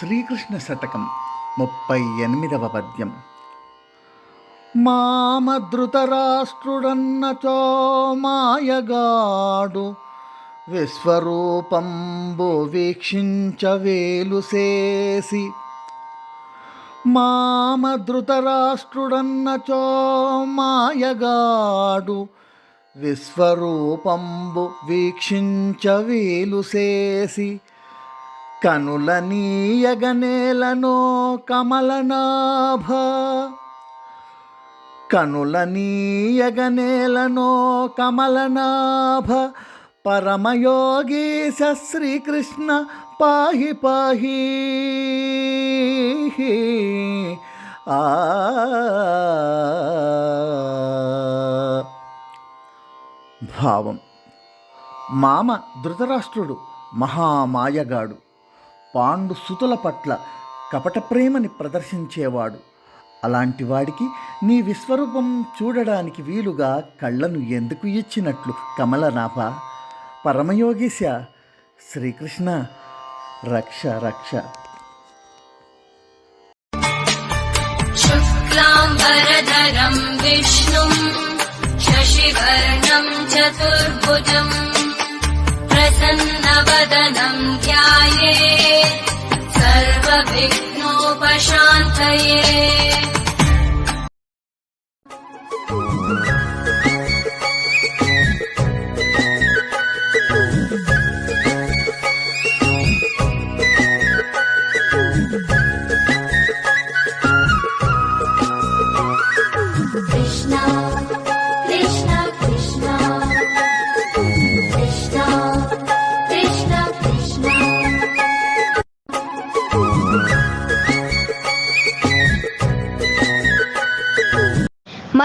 శ్రీకృష్ణ శతకం ముప్పై ఎనిమిదవ పద్యం. మామధృతరాష్ట్రుడన్నచో మాయగాడు విశ్వరూపంబు వీక్షించవేలు చేసి. మామధృతరాష్ట్రుడన్నచో మాయగాడు విశ్వరూపంబు వీక్షించవేలు చేసి. కనుల నీయగనేలనో కమలనాభ. కనుల నీయగనేలనో కమలనాభ. పరమయోగీశ శ్రీకృష్ణ పాహి పాహి. ఆ. భావం. మామ ధృతరాష్ట్రుడు మహామాయగాడు. పాండు సుతుల పట్ల కపట ప్రేమని ప్రదర్శించేవాడు అలాంటి వాడికి నీ విశ్వరూపం చూడడానికి వీలుగా కళ్ళను ఎందుకు ఇచ్చినట్లు కమలనాభ పరమయోగిశ శ్రీకృష్ణ రక్ష రక్ష शुक्लाम्बरधरम् विष्णुम् शशिवर्णम् चतुर्भुजम् प्रसन्नवदनम् ध्याये विघ्नोपशान्तये। कृष्णा